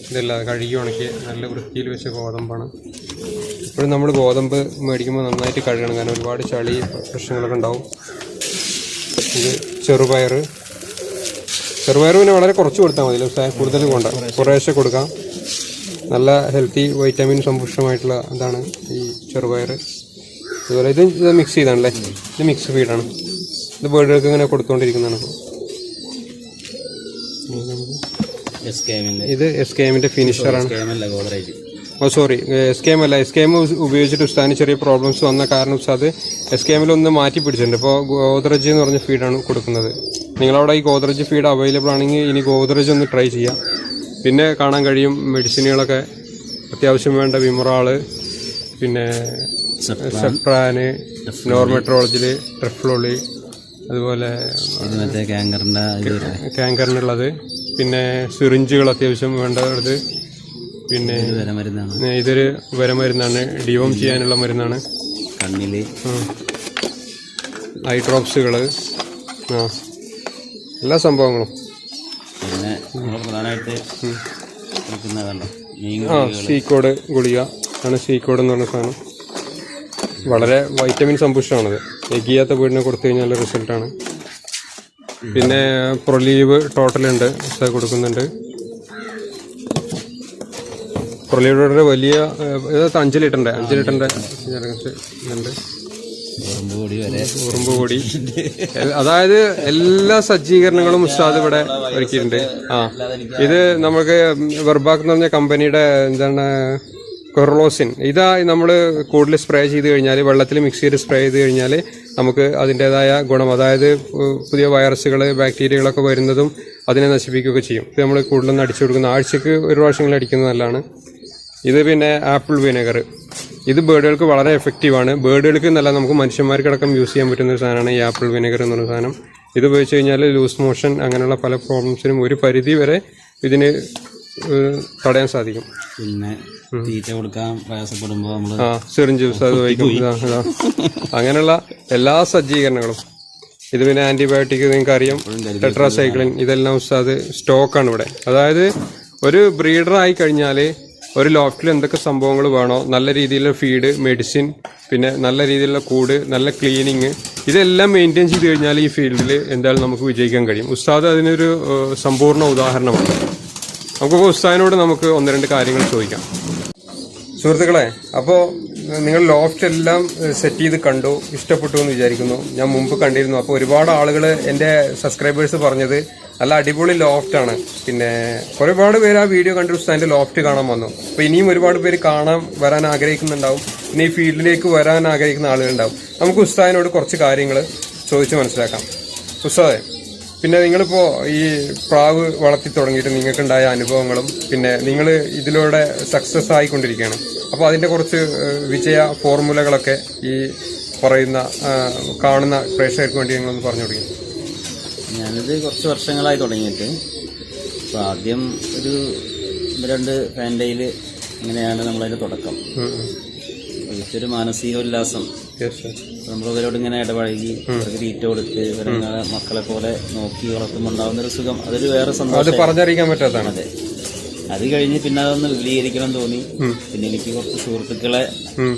ഇതല്ല കഴുകി ഉണക്കിയ നല്ല വൃത്തിയിൽ വെച്ച ഗോതമ്പാണ്. ഇപ്പോഴും നമ്മൾ ഗോതമ്പ് മേടിക്കുമ്പോൾ നന്നായിട്ട് കഴുകണം. കാരണം ഒരുപാട് ചളി പ്രശ്നങ്ങളൊക്കെ ഉണ്ടാവും. ഇത് ചെറുപയർ ചെറുപയർ പിന്നെ വളരെ കുറച്ച് കൊടുത്താൽ മതി. കൂടുതൽ കൊണ്ട. കുറേശ്ശെ കൊടുക്കാം. നല്ല ഹെൽത്തി വൈറ്റമിൻ സമ്പുഷ്ടമായിട്ടുള്ള ഇതാണ് ഈ ചെറുപയർ. അതുപോലെ ഇത് ഇത് മിക്സ് ചെയ്താണല്ലേ? ഇത് മിക്സ് ഫീഡാണ് ഇത് ബേഡുകൾക്ക് ഇങ്ങനെ കൊടുത്തുകൊണ്ടിരിക്കുന്നതാണ് ഇത് എസ് കെ എമ്മിന്റെ ഫിനിഷറാണ് oh sorry S K M അല്ല. എസ് കെ എം ഉപയോഗിച്ചിട്ട് ഉസ്താദിന് ചെറിയ പ്രോബ്ലംസ് വന്ന കാരണം ഉസ്താദ് എസ് കെ എമ്മിൽ ഒന്ന് മാറ്റി പിടിച്ചിട്ടുണ്ട്. ഇപ്പോൾ ഗോദ്രജ് എന്ന് പറഞ്ഞ ഫീഡാണ് കൊടുക്കുന്നത്. നിങ്ങളവിടെ ഈ ഗോദ്രജ് ഫീഡ് അവൈലബിൾ ആണെങ്കിൽ ഇനി ഗോദ്രജ് ഒന്ന് ട്രൈ ചെയ്യാം. പിന്നെ കാണാൻ കഴിയും മെഡിസിനുകളൊക്കെ അത്യാവശ്യം വേണ്ട വിമറാൾ പിന്നെ സെപ്രാന് നോർമെട്രോളജിൽ ട്രിഫ്ലോളി അതുപോലെ ക്യാങ്കറിനുള്ളത് കാങ്കറിനുള്ളത് പിന്നെ സിറിഞ്ചുകൾ അത്യാവശ്യം വേണ്ടത്. പിന്നെ ഇതൊരു വരമരുന്നാണ് ഡിവോം ചെയ്യാനുള്ള മരുന്നാണ്. കണ്ണിൽ ഐ ഡ്രോപ്സുകൾ ആ. എല്ലാ സംഭവങ്ങളും. ആ സീക്കോഡ് ഗുളിക. ആണ് സീക്കോട് എന്ന് പറഞ്ഞ സാധനം. വളരെ വൈറ്റമിൻ സമ്പുഷ്ടമാണത്. എഗിയാത്ത വീടിനെ കൊടുത്തു കഴിഞ്ഞാൽ റിസൾട്ടാണ് പിന്നെ പ്രൊലീവ് ടോട്ടലുണ്ട് കൊടുക്കുന്നുണ്ട്. പ്രൊലീവ് വലിയ ഏ, ഇത് അഞ്ച് ലിറ്ററിന്റെ അഞ്ച് ലിറ്ററിന്റെ ഇതുണ്ട് ഉറുമ്പ് അതായത് എല്ലാ സജ്ജീകരണങ്ങളും ഉസ്താദ് ഇവിടെ ഒരുക്കിയിട്ടുണ്ട്. ആ. ഇത് നമുക്ക് വെർബാക്ക് എന്ന് പറഞ്ഞ കമ്പനിയുടെ എന്താണ് കൊറലോസിൻ ഇതാ നമ്മൾ കൂടുതൽ സ്പ്രേ ചെയ്ത് കഴിഞ്ഞാൽ വെള്ളത്തിൽ മിക്സ് ചെയ്ത് സ്പ്രേ ചെയ്ത് കഴിഞ്ഞാൽ നമുക്ക് അതിന്റെതായ ഗുണം. അതായത് പുതിയ വൈറസുകൾ ബാക്ടീരിയകളൊക്കെ വരുന്നതും അതിനെ നശിപ്പിക്കുകയൊക്കെ ചെയ്യും. ഇത് നമ്മൾ കൂടുതലൊന്നും അടിച്ചു കൊടുക്കുന്ന ആഴ്ചക്ക് ഒരു പ്രാവശ്യങ്ങളിൽ അടിക്കുന്നത് നല്ലതാണ്. ഇത് പിന്നെ ആപ്പിൾ വിനെഗർ. ഇത് ബേർഡുകൾക്ക് വളരെ എഫക്റ്റീവാണ് ബേർഡുകൾക്ക് എന്നല്ല നമുക്ക് മനുഷ്യന്മാർക്കടക്കം യൂസ് ചെയ്യാൻ പറ്റുന്ന ഒരു സാധനമാണ് ഈ ആപ്പിൾ വിനെഗർ എന്നുള്ള സാധനം. ഇത് ഉപയോഗിച്ച് കഴിഞ്ഞാൽ ലൂസ് മോഷൻ അങ്ങനെയുള്ള പല പ്രോബ്ലംസിനും ഒരു പരിധി വരെ ഇതിന് തടയാൻ സാധിക്കും. പിന്നെ തീറ്റ കൊടുക്കാൻ പ്രയാസപ്പെടുമ്പോൾ നമ്മൾ ആ സിറിഞ്ച് ജ്യൂസ് അത്. അങ്ങനെയുള്ള എല്ലാ സജ്ജീകരണങ്ങളും. ഇത് പിന്നെ ആന്റിബയോട്ടിക് നിങ്ങൾക്ക് അറിയാം ടെട്രാസൈക്ലിൻ ഇതെല്ലാം ഉസ്താദ് സ്റ്റോക്കാണ് ഇവിടെ. അതായത് ഒരു ബ്രീഡർ ആയി കഴിഞ്ഞാൽ ഒരു ലോഫ്റ്റിൽ എന്തൊക്കെ സംഭവങ്ങൾ വേണോ നല്ല രീതിയിലുള്ള ഫീഡ് മെഡിസിൻ പിന്നെ നല്ല രീതിയിലുള്ള കൂട് നല്ല ക്ലീനിങ് ഇതെല്ലാം മെയിന്റെയിൻ ചെയ്ത് കഴിഞ്ഞാൽ ഈ ഫീൽഡിൽ എന്തായാലും നമുക്ക് വിജയിക്കാൻ കഴിയും. ഉസ്താദ് അതിനൊരു സമ്പൂർണ ഉദാഹരണമാണ്. നമുക്ക് ഉസ്താദിനോട് നമുക്ക് ഒന്ന് രണ്ട് കാര്യങ്ങൾ ചോദിക്കാം. സുഹൃത്തുക്കളെ അപ്പോൾ നിങ്ങൾ ലോഫ്റ്റ് എല്ലാം സെറ്റ് ചെയ്ത് കണ്ടു ഇഷ്ടപ്പെട്ടു എന്ന് വിചാരിക്കുന്നു. ഞാൻ മുമ്പ് കണ്ടിരുന്നു. അപ്പോൾ ഒരുപാട് ആളുകൾ എന്റെ സബ്സ്ക്രൈബേഴ്സ് പറഞ്ഞത് നല്ല അടിപൊളി ലോഫ്റ്റാണ് പിന്നെ ഒരുപാട് പേര് ആ വീഡിയോ കണ്ടു അതിന്റെ ലോഫ്റ്റ് കാണാൻ വന്നു. അപ്പോൾ ഇനിയും ഒരുപാട് പേര് കാണാൻ വരാൻ ആഗ്രഹിക്കുന്നുണ്ടാവും. ഇനി ഈ ഫീൽഡിലേക്ക് വരാൻ ആഗ്രഹിക്കുന്ന ആളുകളുണ്ടാവും. നമുക്ക് ഉസ്താദിനോട് കുറച്ച് കാര്യങ്ങൾ ചോദിച്ച് മനസ്സിലാക്കാം. ഉസ്താദെ പിന്നെ നിങ്ങളിപ്പോൾ ഈ പ്രാവ് വളർത്തി തുടങ്ങിയിട്ട് നിങ്ങൾക്കുണ്ടായ അനുഭവങ്ങളും പിന്നെ നിങ്ങൾ ഇതിലൂടെ സക്സസ് ആയിക്കൊണ്ടിരിക്കുകയാണ്. അപ്പോൾ അതിന്റെ കുറച്ച് വിജയ ഫോർമുലകളൊക്കെ ഈ പറയുന്ന കാണുന്ന പ്രേക്ഷകർക്ക് വേണ്ടി നിങ്ങളൊന്ന് പറഞ്ഞു തുടങ്ങി ഞാനിത് കുറച്ച് വർഷങ്ങളായി തുടങ്ങിയിട്ട്. അപ്പോൾ ആദ്യം ഒരു രണ്ട് ഫാൻഡയിൽ അങ്ങനെയാണ് നമ്മളതിന്റെ തുടക്കം. ഉം. മാനസിക ഉല്ലാസം നമ്മൾ ഇങ്ങനെ ഇടപഴകി തീറ്റ കൊടുത്ത് ഇവരെ മക്കളെ പോലെ നോക്കി വളർത്തുമ്പോൾ ഉണ്ടാകുന്ന ഒരു സുഖം. അതൊരു വേറെ അത് സന്തോഷം പറഞ്ഞറിയിക്കാൻ പറ്റാത്തതാണ്. അതെ. അത് കഴിഞ്ഞ് പിന്നെ അതൊന്ന് വിപുലീകരിക്കണം തോന്നി. പിന്നെ എനിക്ക് കുറച്ച് സുഹൃത്തുക്കളെ.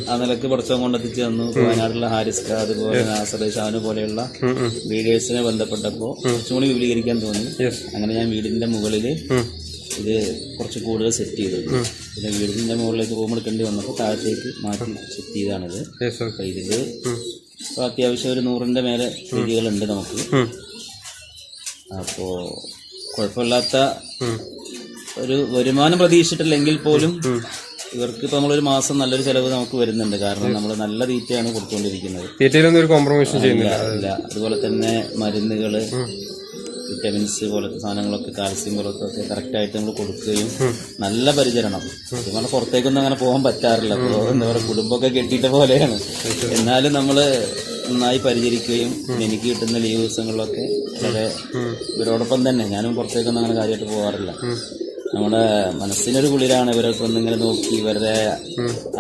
ആ നിലയ്ക്ക് കുറച്ചും കൊണ്ടെത്തിച്ച് തന്നു. വയനാട്ടിലുള്ള ഹാരിസ്ക അതുപോലെ നാസർ ഷാനു പോലെയുള്ള ലീഡേഴ്സിനെ ബന്ധപ്പെട്ടപ്പോ കുറച്ചും കൂടി വിപുലീകരിക്കാൻ തോന്നി. അങ്ങനെ ഞാൻ വീടിന്റെ മുകളിൽ ഉം. ഇത് കുറച്ച് കൂടുതൽ സെറ്റ് ചെയ്തത് പിന്നെ വീടിന്റെ മുകളിലേക്ക് റൂം എടുക്കേണ്ടി വന്നപ്പോൾ താഴത്തേക്ക് മാറ്റി സെറ്റ് ചെയ്താണിത്. ഉം. ഇപ്പോൾ അത്യാവശ്യം ഒരു നൂറിന്റെ മേലെ രീതികളുണ്ട് നമുക്ക്. അപ്പോ അപ്പോൾ കുഴപ്പമില്ലാത്ത ഒരു വരുമാനം പ്രതീക്ഷിച്ചിട്ടില്ലെങ്കിൽ പോലും. ഇവർക്ക് ഇപ്പൊ നമ്മളൊരു മാസം നല്ലൊരു ചെലവ് നമുക്ക് വരുന്നുണ്ട്. കാരണം നമ്മൾ നല്ല തീറ്റയാണ് കൊടുത്തുകൊണ്ടിരിക്കുന്നത് തീറ്റയിലൊന്നും ഒരു കോംപ്രമൈസ് ചെയ്യുന്നില്ല. അതുപോലെ തന്നെ മരുന്നുകൾ വിറ്റമിൻസ് പോലത്തെ സാധനങ്ങളൊക്കെ കാൽസ്യം പോലത്തെ ഒക്കെ കറക്റ്റായിട്ട് നമ്മൾ കൊടുക്കുകയും നല്ല പരിചരണം. നമ്മൾ പുറത്തേക്കൊന്നും അങ്ങനെ പോകാൻ പറ്റാറില്ല. എന്താ പറയുക കുടുംബമൊക്കെ കെട്ടിയിട്ട പോലെയാണ്. എന്നാലും നമ്മൾ നന്നായി പരിചരിക്കുകയും എനിക്ക് കിട്ടുന്ന ലീവ് ദിവസങ്ങളിലൊക്കെ വളരെ ഇവരോടൊപ്പം തന്നെ. ഞാനും പുറത്തേക്കൊന്നും അങ്ങനെ കാര്യമായിട്ട് പോകാറില്ല. നമ്മുടെ മനസ്സിനൊരു കുളിരാണ്. ഇവരൊക്കെ ഇങ്ങനെ നോക്കി ഇവരുടെ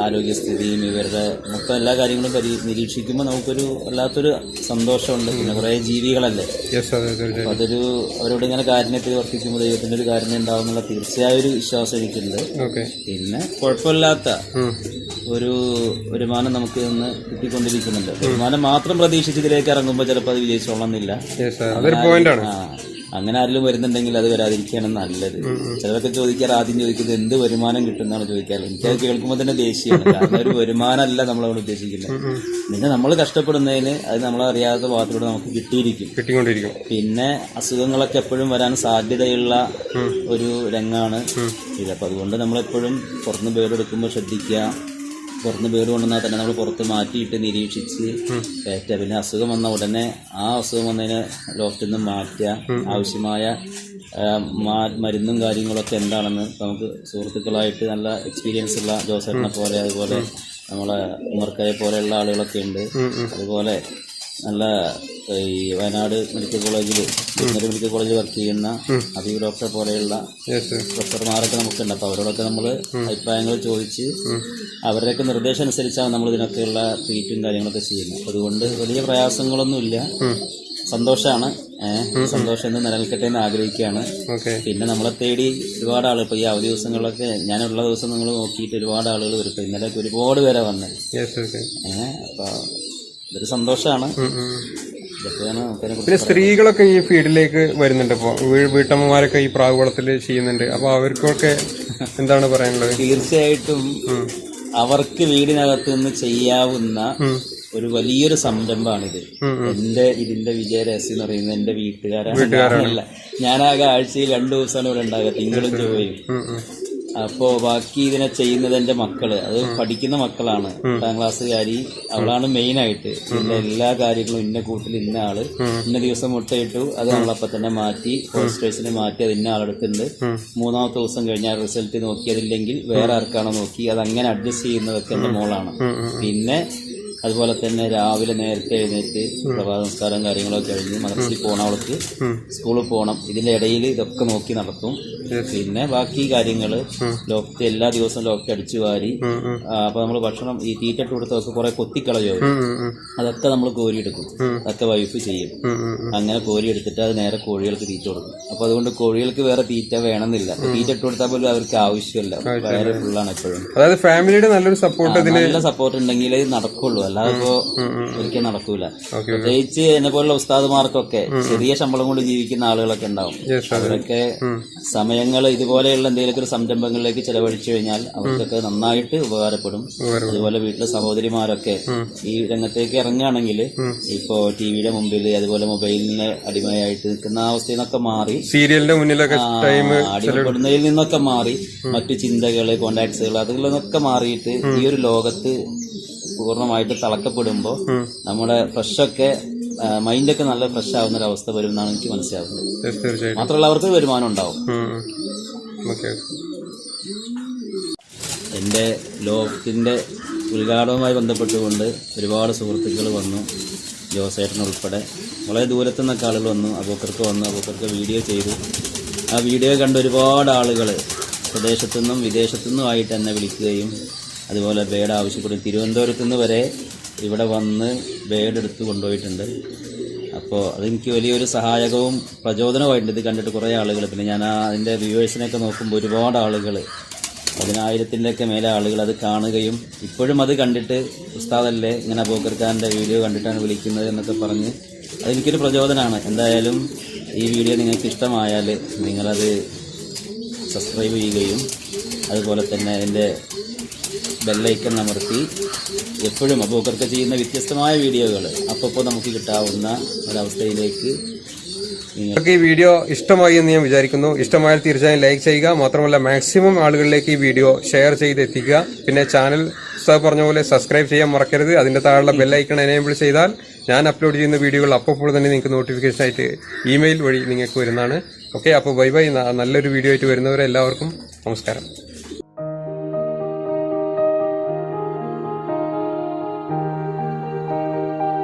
ആരോഗ്യസ്ഥിതിയും ഇവരുടെ മൊത്തം എല്ലാ കാര്യങ്ങളും പരി നിരീക്ഷിക്കുമ്പോൾ നമുക്കൊരു വല്ലാത്തൊരു സന്തോഷമുണ്ട്. പിന്നെ കുറേ ജീവികളല്ലേ? അതൊരു അവരോട് ഇങ്ങനെ കാരുണ്യത്തിൽ വർത്തിക്കുമ്പോൾ ദൈവത്തിന്റെ ഒരു കാരുണ്യം ഉണ്ടാവും എന്നുള്ള തീർച്ചയായും ഒരു വിശ്വാസം എനിക്കുണ്ട്. പിന്നെ കുഴപ്പമില്ലാത്ത ഒരു വരുമാനം നമുക്ക് ഇന്ന് കിട്ടിക്കൊണ്ടിരിക്കുന്നുണ്ട്. വരുമാനം മാത്രം പ്രതീക്ഷിച്ച് ഇതിലേക്ക് ഇറങ്ങുമ്പോൾ ചിലപ്പോൾ അത് വിജയിച്ചോളന്നില്ല അങ്ങനെ ആരെങ്കിലും വരുന്നുണ്ടെങ്കിൽ അത് വരാതിരിക്കുകയാണ് നല്ലത്. ചിലരൊക്കെ ചോദിക്കാറ് ആദ്യം ചോദിക്കുന്നത് എന്ത് വരുമാനം കിട്ടുന്നതാണ് ചോദിക്കാറ്. എനിക്കത് കേൾക്കുമ്പോൾ തന്നെ ദേഷ്യമാണ്. കാരണം ഒരു വരുമാനമല്ല നമ്മളവിടെ ഉദ്ദേശിക്കുന്നത്. പിന്നെ നമ്മൾ കഷ്ടപ്പെടുന്നതിന് അത് നമ്മളറിയാത്ത ഭാഗത്തിലൂടെ നമുക്ക് കിട്ടിയിരിക്കും. കിട്ടിക്കൊണ്ടിരിക്കും. പിന്നെ അസുഖങ്ങളൊക്കെ എപ്പോഴും വരാൻ സാധ്യതയുള്ള ഒരു രംഗമാണ് ഇത്. അപ്പം അതുകൊണ്ട് നമ്മളെപ്പോഴും പുറത്തുനിന്ന് പേരെടുക്കുമ്പോൾ ശ്രദ്ധിക്കുക. പുറത്തുനിന്ന് ബേഡ് കൊണ്ടുവന്നാൽ തന്നെ നമ്മൾ പുറത്ത് മാറ്റിയിട്ട് നിരീക്ഷിച്ച് കയറ്റുക. പിന്നെ അസുഖം വന്ന ഉടനെ ആ അസുഖം വന്നതിന് ലോഫ്റ്റിൽ നിന്ന് മാറ്റുക. ആവശ്യമായ മരുന്നും കാര്യങ്ങളൊക്കെ എന്താണെന്ന് നമുക്ക് സുഹൃത്തുക്കളായിട്ട് നല്ല എക്സ്പീരിയൻസ് ഉള്ള ജോസേട്ടനെ പോലെ അതുപോലെ നമ്മളെ ഉമർക്കയെ പോലെയുള്ള ആളുകളൊക്കെ ഉണ്ട്. അതുപോലെ നല്ല ഈ വയനാട് മെഡിക്കൽ കോളേജിൽ വെറ്റിനറി മെഡിക്കൽ കോളേജിൽ വർക്ക് ചെയ്യുന്ന അബീബ് ഡോക്ടറെ പോലെയുള്ള ഡോക്ടർമാരൊക്കെ പ്രൊഫസർമാരൊക്കെ നമുക്കുണ്ട്. അപ്പോൾ അവരോടൊക്കെ നമ്മൾ അഭിപ്രായങ്ങൾ ചോദിച്ച് അവരുടെയൊക്കെ നിർദ്ദേശം അനുസരിച്ചാണ് നമ്മൾ ഇതിനൊക്കെയുള്ള ട്രീറ്റും കാര്യങ്ങളൊക്കെ ചെയ്യുന്നത്. അതുകൊണ്ട് വലിയ പ്രയാസങ്ങളൊന്നുമില്ല. സന്തോഷമാണ് സന്തോഷം എന്ന് നിലനിൽക്കട്ടെ എന്ന് ആഗ്രഹിക്കുകയാണ്. പിന്നെ നമ്മളെ തേടി ഒരുപാട് ആളുകൾ ഇപ്പൊ ഈ അവധി ദിവസങ്ങളിലൊക്കെ ഞാനുള്ള ദിവസം നിങ്ങൾ നോക്കിയിട്ട് ഒരുപാട് ആളുകൾ വരും. ഇന്നലെ ഒരുപാട് പേരെ വന്നത്. അപ്പോൾ ഇതൊരു സന്തോഷമാണ് പിന്നെ സ്ത്രീകളൊക്കെ ഈ ഫീൽഡിലേക്ക് വരുന്നുണ്ട് ഇപ്പോൾ വീട്ടമ്മമാരൊക്കെ ഈ പ്രാവുകുളത്തിൽ ചെയ്യുന്നുണ്ട്. അപ്പൊ അവർക്കൊക്കെ എന്താണ് പറയാനുള്ളത്? തീർച്ചയായിട്ടും അവർക്ക് വീടിനകത്ത് നിന്ന് ചെയ്യാവുന്ന ഒരു വലിയൊരു സംരംഭമാണിത്. എന്റെ ഇതിന്റെ വിജയ രഹസ്യം എന്ന് പറയുന്നത് എന്റെ വീട്ടുകാരാണ്. ഞാനാകെ ആഴ്ചയിൽ രണ്ടു ദിവസമാണ് ഇവിടെ ഉണ്ടാകുക തിങ്കളും ചൊവ്വയും. അപ്പോ ബാക്കി ഇതിനെ ചെയ്യുന്നത് എന്റെ മക്കൾ. അത് പഠിക്കുന്ന മക്കളാണ്. എട്ടാം ക്ലാസ്സുകാരി. അവളാണ് മെയിൻ ആയിട്ട്. പിന്നെ എല്ലാ കാര്യങ്ങളും ഇന്ന കൂട്ടിൽ ഇന്ന ആൾ. ഇന്ന ദിവസം മുട്ടയിട്ടു. അത് നമ്മളപ്പം തന്നെ മാറ്റി പോസ്റ്റേഴ്സിനെ മാറ്റി അത് ഇന്ന ആളെടുത്തിട്ടുണ്ട്. മൂന്നാമത്തെ ദിവസം കഴിഞ്ഞാൽ റിസൾട്ട് നോക്കി. അതില്ലെങ്കിൽ വേറെ ആർക്കാണോ നോക്കി. അത് അങ്ങനെ അഡ്ജസ്റ്റ് ചെയ്യുന്നതൊക്കെ എന്റെ മോളാണ്. പിന്നെ അതുപോലെ തന്നെ രാവിലെ നേരത്തെ എഴുന്നേറ്റ് പ്രഭാത സംസ്കാരം കാര്യങ്ങളൊക്കെ കഴിഞ്ഞ് മദ്രസയിൽ പോകണം അവൾക്ക് സ്കൂളിൽ പോകണം ഇതിന്റെ ഇടയിൽ ഇതൊക്കെ നോക്കി നടത്തും. പിന്നെ ബാക്കി കാര്യങ്ങൾ ലോക്ക് എല്ലാ ദിവസവും ലോക്ക് അടിച്ചു വാരി അപ്പൊ നമ്മൾ ഭക്ഷണം ഈ തീറ്റട്ട് കൊടുത്തൊക്കെ കുറെ കൊത്തിക്കളയോ. അതൊക്കെ നമ്മൾ കോരിയെടുക്കും. അതൊക്കെ വൈഫ് ചെയ്യും. അങ്ങനെ കോരിയെടുത്തിട്ട് അത് നേരെ കോഴികൾക്ക് തീറ്റ കൊടുക്കും. അപ്പൊ അതുകൊണ്ട് കോഴികൾക്ക് വേറെ തീറ്റ വേണമെന്നില്ല. തീറ്റട്ട് തീറ്റ ഇട്ട് കൊടുത്താൽ പോലും അവർക്ക് ആവശ്യമില്ല. വേറെ ഫുള്ളാണ് എപ്പോഴും. അതായത് ഫാമിലിയുടെ നല്ലൊരു സപ്പോർട്ട് നല്ല സപ്പോർട്ട് ഉണ്ടെങ്കിൽ നടക്കുള്ളൂ. അല്ലാതെ ഇപ്പോ ഒരിക്കലും നടക്കൂല. പ്രത്യേകിച്ച് എന്നെ പോലുള്ള ഉസ്താദുമാർക്കൊക്കെ ചെറിയ ശമ്പളം കൊണ്ട് ജീവിക്കുന്ന ആളുകളൊക്കെ ഉണ്ടാവും. അവരൊക്കെ സമയങ്ങൾ ഇതുപോലെയുള്ള എന്തെങ്കിലും ഒരു സംരംഭങ്ങളിലേക്ക് ചെലവഴിച്ചു കഴിഞ്ഞാൽ അവർക്കൊക്കെ നന്നായിട്ട് ഉപകാരപ്പെടും. അതുപോലെ വീട്ടിലെ സഹോദരിമാരൊക്കെ ഈ രംഗത്തേക്ക് ഇറങ്ങുകയാണെങ്കിൽ ഇപ്പോ ടിവിയുടെ മുമ്പിൽ അതുപോലെ മൊബൈലിന് അടിമയായിട്ട് നിൽക്കുന്ന അവസ്ഥയിൽ നിന്നൊക്കെ മാറി. സീരിയലിന്റെ മുന്നിലൊക്കെ അടിമപ്പെടുന്നതിൽ നിന്നൊക്കെ മാറി. മറ്റു ചിന്തകൾ കോണ്ടാക്ട്സുകൾ അതിൽ നിന്നൊക്കെ മാറിയിട്ട് ഈ ഒരു ലോകത്ത് പൂർണമായിട്ട് തളക്കപ്പെടുമ്പോൾ നമ്മുടെ ഫ്രഷൊക്കെ മൈൻഡൊക്കെ നല്ല ഫ്രഷ് ആവുന്ന ഒരു അവസ്ഥ വരും എന്നാണ് എനിക്ക് മനസ്സിലാവുന്നത്. മാത്രമല്ല അവർക്ക് വരുമാനം ഉണ്ടാവും. എന്റെ എന്റെ ലോകത്തിന്റെ ഉദ്ഘാടനവുമായി ബന്ധപ്പെട്ടുകൊണ്ട് ഒരുപാട് സുഹൃത്തുക്കൾ വന്നു. ജോസേട്ടൻ ഉൾപ്പെടെ. വളരെ ദൂരത്തു നിന്നൊക്കെ ആളുകൾ വന്നു. അബൂക്കർക്ക് വന്നു അബൂക്കർക്ക് വീഡിയോ ചെയ്തു. ആ വീഡിയോ കണ്ട ഒരുപാട് ആളുകൾ സ്വദേശത്തു നിന്നും വിദേശത്തു നിന്നും ആയിട്ട് എന്നെ വിളിക്കുകയും അതുപോലെ ബേഡ് ആവശ്യപ്പെടും. തിരുവനന്തപുരത്ത് നിന്ന് വരെ ഇവിടെ വന്ന് ബേഡ് എടുത്ത് കൊണ്ടുപോയിട്ടുണ്ട്. അപ്പോൾ അതെനിക്ക് വലിയൊരു സഹായകവും പ്രചോദനമായിട്ടുണ്ട് ഇത് കണ്ടിട്ട് കുറേ ആളുകൾ പിന്നെ ഞാൻ അതിന്റെ വ്യൂവേഴ്സിനെയൊക്കെ നോക്കുമ്പോൾ ഒരുപാട് ആളുകൾ പതിനായിരത്തിന്റെയൊക്കെ മേലെ ആളുകൾ അത് കാണുകയും ഇപ്പോഴും അത് കണ്ടിട്ട് ഉസ്താദല്ലേ ഇങ്ങനെ അബൂക്കർ വീഡിയോ കണ്ടിട്ടാണ് വിളിക്കുന്നത് എന്നൊക്കെ പറഞ്ഞ് അതെനിക്കൊരു പ്രചോദനമാണ് എന്തായാലും ഈ വീഡിയോ നിങ്ങൾക്ക് ഇഷ്ടമായാൽ നിങ്ങളത് സബ്സ്ക്രൈബ് ചെയ്യുകയും അതുപോലെ തന്നെ അതിന്റെ ബെല്ലൈക്കൺ അമർത്തി എപ്പോഴും അബൂക്കർക്ക് ചെയ്യുന്ന വ്യത്യസ്തമായ വീഡിയോകൾ അപ്പോൾ നമുക്ക് കിട്ടാവുന്ന ഒരവസ്ഥയിലേക്ക് നിങ്ങൾ നിങ്ങൾക്ക് ഈ വീഡിയോ ഇഷ്ടമായി എന്ന് ഞാൻ വിചാരിക്കുന്നു. ഇഷ്ടമായാൽ തീർച്ചയായും ലൈക്ക് ചെയ്യുക. മാത്രമല്ല മാക്സിമം ആളുകളിലേക്ക് ഈ വീഡിയോ ഷെയർ ചെയ്ത് എത്തിക്കുക പിന്നെ ചാനൽ പറഞ്ഞ പോലെ സബ്സ്ക്രൈബ് ചെയ്യാൻ മറക്കരുത്. അതിന്റെ താഴെയുള്ള ബെല്ലൈക്കൺ എനേബിൾ ചെയ്താൽ ഞാൻ അപ്ലോഡ് ചെയ്യുന്ന വീഡിയോകൾ അപ്പോൾ തന്നെ നിങ്ങൾക്ക് നോട്ടിഫിക്കേഷൻ ആയിട്ട് ഇമെയിൽ വഴി നിങ്ങൾക്ക് വരുന്നതാണ്. ഓക്കെ അപ്പോൾ ബൈ ബൈ നല്ലൊരു വീഡിയോ ആയിട്ട് വരുന്നവരെ എല്ലാവർക്കും നമസ്കാരം.